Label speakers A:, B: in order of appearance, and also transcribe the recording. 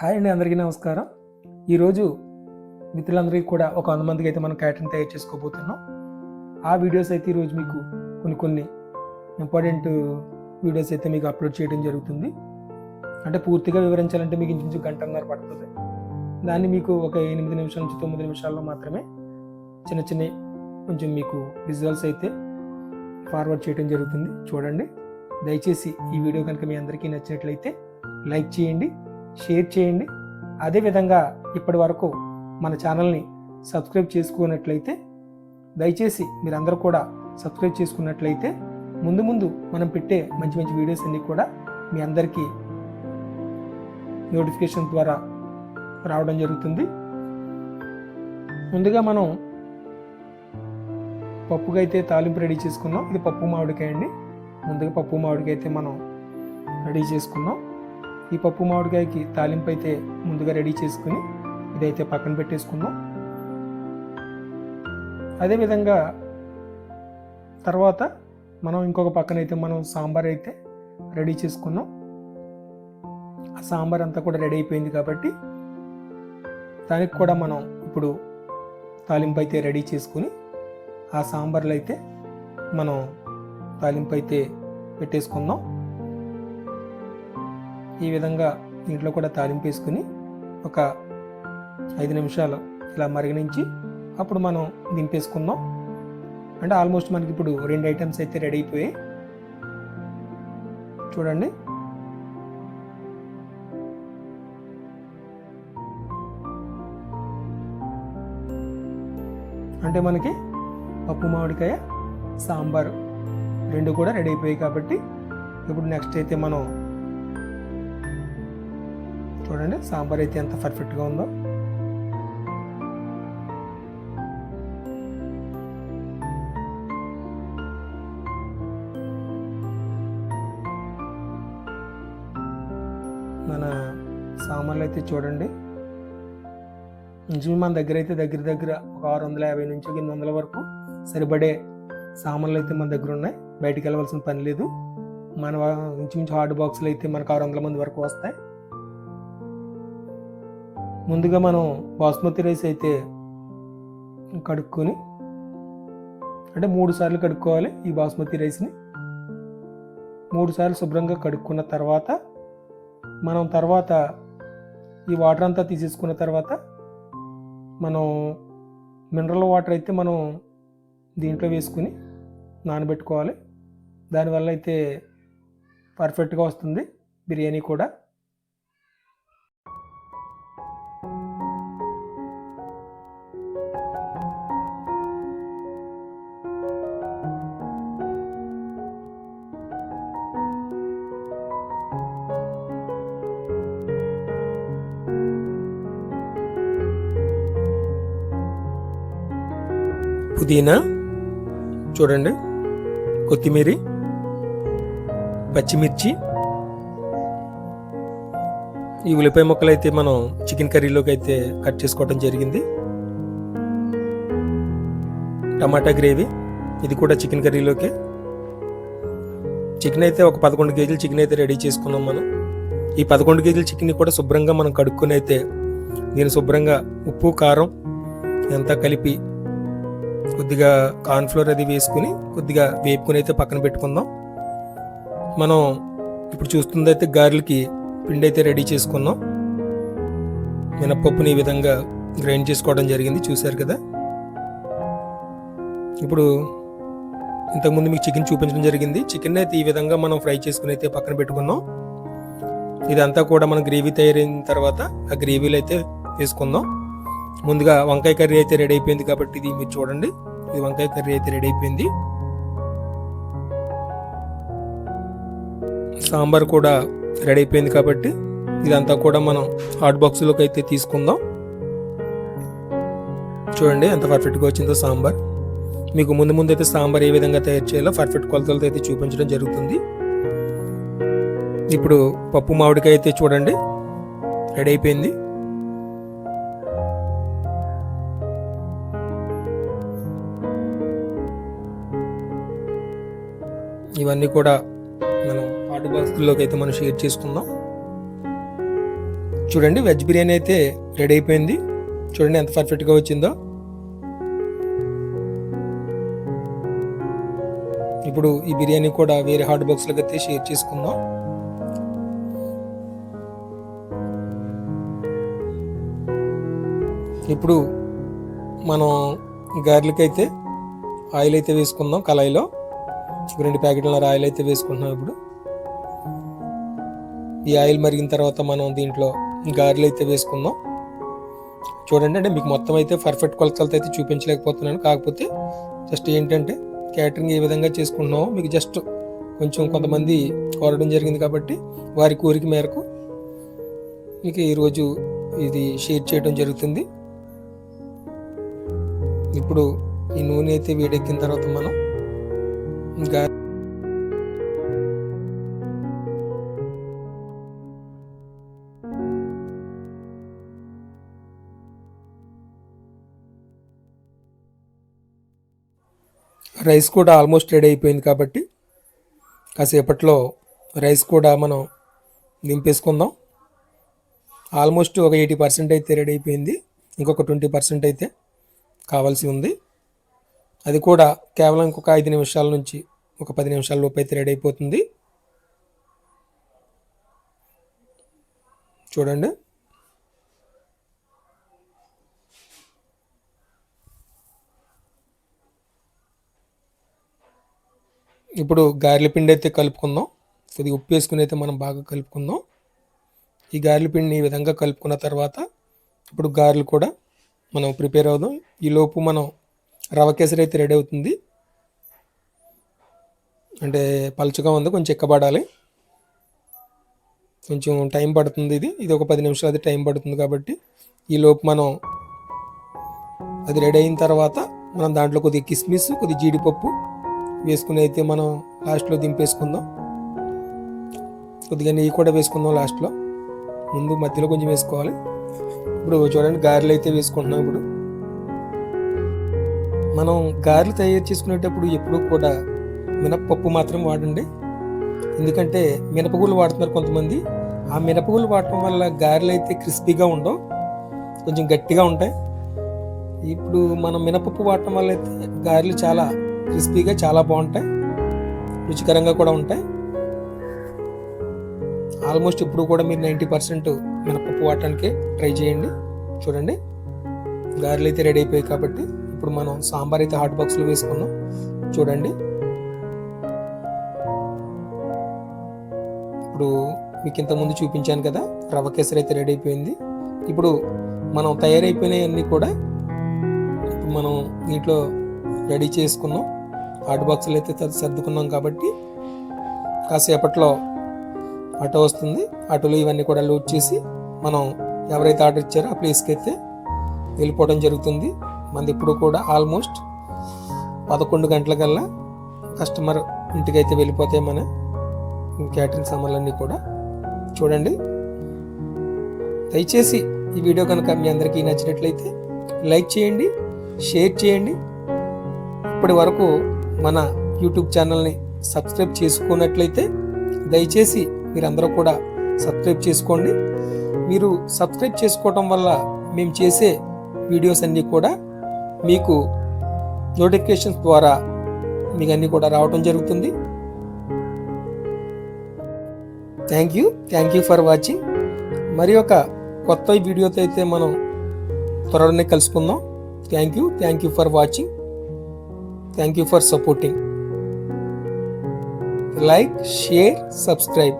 A: Hi అండి అందరికీ నమస్కారం. ఈరోజు మిత్రులందరికీ కూడా ఒక వంద మందికి అయితే మనం క్యాటరింగ్ తయారు చేసుకోబోతున్నాం. ఆ వీడియోస్ అయితే ఈరోజు మీకు కొన్ని కొన్ని ఇంపార్టెంట్ వీడియోస్ అయితే మీకు అప్లోడ్ చేయడం జరుగుతుంది. అంటే పూర్తిగా వివరించాలంటే మీకు ఇంచుమించు గంటన్నర పడుతుంది. దాన్ని మీకు ఒక ఎనిమిది నిమిషాల నుంచి తొమ్మిది నిమిషాల్లో మాత్రమే చిన్న చిన్న కొంచెం మీకు విజువల్స్ అయితే ఫార్వర్డ్ చేయడం జరుగుతుంది. చూడండి. దయచేసి ఈ వీడియో కనుక మీ అందరికీ నచ్చినట్లయితే లైక్ చేయండి. షేర్ చేయండి. అదేవిధంగా ఇప్పటి వరకు మన ఛానల్ని సబ్స్క్రైబ్ చేసుకున్నట్లయితే దయచేసి మీరందరూ కూడా సబ్స్క్రైబ్ చేసుకున్నట్లయితే ముందు ముందు మనం పెట్టే మంచి మంచి వీడియోస్ అన్నీ కూడా మీ అందరికీ నోటిఫికేషన్ ద్వారా రావడం జరుగుతుంది. ముందుగా మనం పప్పుగా అయితే తాలింపు రెడీ చేసుకున్నాం. ఇది పప్పు మామిడికాయ అండి. ముందుగా పప్పు మామిడికాయ అయితే మనం రెడీ చేసుకున్నాం. ఈ పప్పు మామిడికాయకి తాలింపు అయితే ముందుగా రెడీ చేసుకుని ఇదైతే పక్కన పెట్టేసుకున్నాం అదేవిధంగా తర్వాత మనం ఇంకొక పక్కన అయితే మనం సాంబార్ అయితే రెడీ చేసుకున్నాం. ఆ సాంబార్ అంతా కూడా రెడీ అయిపోయింది కాబట్టి దానికి కూడా మనం ఇప్పుడు తాలింపు అయితే రెడీ చేసుకుని ఆ సాంబార్లో అయితే మనం తాలింపు అయితే పెట్టేసుకుందాం. ఈ విధంగా దీంట్లో కూడా తాలింపు వేసుకుని ఒక ఐదు నిమిషాలు ఇలా మరిగనించి అప్పుడు మనం దింపేసుకుందాం. అంటే ఆల్మోస్ట్ మనకి ఇప్పుడు రెండు ఐటమ్స్ అయితే రెడీ అయిపోయాయి. చూడండి. అంటే మనకి పప్పు మామిడికాయ సాంబార్ రెండు కూడా రెడీ అయిపోయాయి కాబట్టి ఇప్పుడు నెక్స్ట్ అయితే మనం చూడండి. సాంబార్ అయితే ఎంత పర్ఫెక్ట్గా ఉందో. మన సామాన్లు అయితే చూడండి. ఇంచు మన దగ్గర అయితే దగ్గర దగ్గర ఒక ఆరు వందల యాభై నుంచి ఎనిమిది వందల వరకు సరిపడే సామాన్లు అయితే మన దగ్గర ఉన్నాయి. బయటికి వెళ్ళవలసిన పని లేదు. మన ఇంచుమించు హార్డ్ బాక్సులు అయితే మనకు ఆరు వందల మంది వరకు వస్తాయి. ముందుగా మనం బాస్మతి రైస్ అయితే కడుక్కొని అంటే మూడు సార్లు కడుక్కోవాలి ఈ బాస్మతి రైస్ని. మూడు సార్లు శుభ్రంగా కడుక్కున్న తర్వాత మనం తర్వాత ఈ వాటర్ అంతా తీసేసుకున్న తర్వాత మనం మినరల్ వాటర్ అయితే మనం దీంట్లో వేసుకుని నానబెట్టుకోవాలి. దానివల్ల అయితే పర్ఫెక్ట్గా వస్తుంది బిర్యానీ కూడా. పుదీనా చూడండి కొత్తిమీర పచ్చిమిర్చి. ఈ ఉల్లిపాయ ముక్కలు అయితే మనం చికెన్ కర్రీలోకి అయితే కట్ చేసుకోవడం జరిగింది. టమాటా గ్రేవీ ఇది కూడా చికెన్ కర్రీలోకి. చికెన్ అయితే ఒక పదకొండు కేజీలు చికెన్ అయితే రెడీ చేసుకున్నాం మనం. ఈ పదకొండు కేజీల చికెన్ కూడా శుభ్రంగా మనం కడుక్కుని అయితే దీన్ని శుభ్రంగా ఉప్పు కారం ఎంత కలిపి కొద్దిగా కార్న్ఫ్లోర్ అది వేసుకుని కొద్దిగా వేపుకుని అయితే పక్కన పెట్టుకుందాం. మనం ఇప్పుడు చూస్తుంది అయితే గారెలకి పిండి అయితే రెడీ చేసుకున్నాం. మినప్పప్పుని ఈ విధంగా గ్రైండ్ చేసుకోవడం జరిగింది చూశారు కదా? ఇప్పుడు ఇంతకుముందు మీకు చికెన్ చూపించడం జరిగింది. చికెన్ అయితే ఈ విధంగా మనం ఫ్రై చేసుకుని అయితే పక్కన పెట్టుకున్నాం. ఇదంతా కూడా మనం గ్రేవీ తయారైన తర్వాత ఆ గ్రేవీలు అయితే వేసుకుందాం. ముందుగా వంకాయ కర్రీ అయితే రెడీ అయిపోయింది కాబట్టి ఇది మీరు చూడండి. ఇది వంకాయ కర్రీ అయితే రెడీ అయిపోయింది. సాంబార్ కూడా రెడీ అయిపోయింది కాబట్టి ఇదంతా కూడా మనం హాట్ బాక్స్లోకి అయితే తీసుకుందాం. చూడండి ఎంత పర్ఫెక్ట్గా వచ్చిందో సాంబార్. మీకు ముందు ముందు అయితే సాంబార్ ఏ విధంగా తయారు చేయాలో పర్ఫెక్ట్ కొలతలతో అయితే చూపించడం జరుగుతుంది. ఇప్పుడు పప్పు మామిడికాయ అయితే చూడండి. రెడీ అయిపోయింది. ఇవన్నీ కూడా మనం పాటు బాక్స్లోకి అయితే మనం షేర్ చేసుకుందాం. చూడండి వెజ్ బిర్యానీ అయితే రెడీ అయిపోయింది. చూడండి ఎంత పర్ఫెక్ట్గా వచ్చిందో. ఇప్పుడు ఈ బిర్యానీ కూడా వేరే హాట్ బాక్స్లోకి అయితే షేర్ చేసుకుందాం. ఇప్పుడు మనం గార్లిక్ అయితే ఆయిల్ అయితే వేసుకుందాం కళాయిలో. రెండు ప్యాకెట్ల ఆయిల్ అయితే వేసుకుంటున్నాం ఇప్పుడు. ఈ ఆయిల్ మరిగిన తర్వాత మనం దీంట్లో గారెలు అయితే వేసుకుందాం. చూడండి అంటే మీకు మొత్తం అయితే పర్ఫెక్ట్ కొలతలతో అయితే చూపించలేకపోతున్నాను. కాకపోతే జస్ట్ ఏంటంటే క్యాటరింగ్ ఏ విధంగా చేసుకుంటున్నామో మీకు జస్ట్ కొంచెం కొంతమంది కోరడం జరిగింది కాబట్టి వారి కోరిక మేరకు మీకు ఈరోజు ఇది షేర్ చేయడం జరుగుతుంది. ఇప్పుడు ఈ నూనె అయితే వేడెక్కిన తర్వాత మనం ఇంకా రైస్ కూడా ఆల్మోస్ట్ రెడీ అయిపోయింది కాబట్టి కాసేపట్లో రైస్ కూడా మనం నింపేసుకుందాం. ఆల్మోస్ట్ ఒక ఎయిటీ పర్సెంట్ అయితే రెడీ అయిపోయింది. ఇంకొక ట్వంటీ పర్సెంట్ అయితే కావాల్సి ఉంది. అది కూడా కేవలం ఇంకొక ఐదు నిమిషాల నుంచి ఒక పది నిమిషాల లోపు అయితే రెడీ అయిపోతుంది. చూడండి. ఇప్పుడు గారెల పిండి అయితే కలుపుకుందాం. కొద్దిగా ఉప్పు వేసుకుని అయితే మనం బాగా కలుపుకుందాం. ఈ గారెల పిండిని ఈ విధంగా కలుపుకున్న తర్వాత ఇప్పుడు గారెలు కూడా మనం ప్రిపేర్ అవుదాం. ఈ లోపు మనం రవ కేసరి అయితే రెడీ అవుతుంది. అంటే పలుచగా ఉంది కొంచెం ఎక్కబడాలి. కొంచెం టైం పడుతుంది ఇది. ఇది ఒక పది నిమిషాలు అది టైం పడుతుంది కాబట్టి ఈ లోపు మనం అది రెడీ అయిన తర్వాత మనం దాంట్లో కొద్దిగా కిస్మిస్ కొద్దిగా జీడిపప్పు వేసుకుని అయితే మనం లాస్ట్లో దింపేసుకుందాం. కొద్దిగా నెయ్యి కూడా వేసుకుందాం లాస్ట్లో ముందు మధ్యలో కొంచెం వేసుకోవాలి. ఇప్పుడు చూడండి గారెలు అయితే వేసుకుంటున్నాం ఇప్పుడు. మనం గారెలు తయారు చేసుకునేటప్పుడు ఎప్పుడూ కూడా మినప్పప్పు మాత్రం వాడండి. ఎందుకంటే మినపగుళ్ళు వాడుతున్నారు కొంతమంది. ఆ మినపగుళ్ళు వాడటం వల్ల గారెలు అయితే క్రిస్పీగా ఉండవు. కొంచెం గట్టిగా ఉంటాయి. ఇప్పుడు మనం మినపప్పు వాడటం వల్ల అయితే గారెలు చాలా క్రిస్పీగా చాలా బాగుంటాయి. రుచికరంగా కూడా ఉంటాయి. ఆల్మోస్ట్ ఇప్పుడు కూడా మీరు నైంటీ పర్సెంట్ మినపప్పు వాడటానికి ట్రై చేయండి. చూడండి. గారెలు అయితే రెడీ అయిపోయాయి కాబట్టి. ఇప్పుడు మనం సాంబార్ అయితే హాట్ బాక్స్లో వేసుకున్నాం. చూడండి. ఇప్పుడు మీకు ఇంతకుముందు చూపించాను కదా రవ్వ కేసరి అయితే రెడీ అయిపోయింది. ఇప్పుడు మనం తయారైపోయినవన్నీ కూడా ఇప్పుడు మనం దీంట్లో రెడీ చేసుకున్నాం. హాట్ బాక్సులు అయితే సర్దుకున్నాం కాబట్టి కాసేపట్లో ఆటో వస్తుంది. ఆటోలో ఇవన్నీ కూడా లోడ్ చేసి మనం ఎవరైతే ఆర్డర్ ఇచ్చారో ఆ ప్లేస్కి అయితే వెళ్ళిపోవడం జరుగుతుంది. మనది ఇప్పుడు కూడా ఆల్మోస్ట్ పదకొండు గంటలకల్లా కస్టమర్ ఇంటికైతే వెళ్ళిపోతే వెళ్ళిపోతాయి మన క్యాటరింగ్ సామాన్లన్నీ కూడా చూడండి. దయచేసి ఈ వీడియో కనుక మీ అందరికీ నచ్చినట్లయితే లైక్ చేయండి షేర్ చేయండి. ఇప్పటి వరకు మన యూట్యూబ్ ఛానల్ని సబ్స్క్రైబ్ చేసుకున్నట్లయితే దయచేసి మీరందరూ కూడా సబ్స్క్రైబ్ చేసుకోండి. మీరు సబ్స్క్రైబ్ చేసుకోవటం వల్ల మేము చేసే వీడియోస్ అన్నీ కూడా మీకు నోటిఫికేషన్స్ ద్వారా మీకు అన్నీ కూడా రావటం జరుగుతుంది. Thank you thank you for watching మరి ఒక కొత్త వీడియోతో అయితే మనం త్వరలోనే కలుసుకుందాం. Thank you thank you for watching thank you for supporting like share subscribe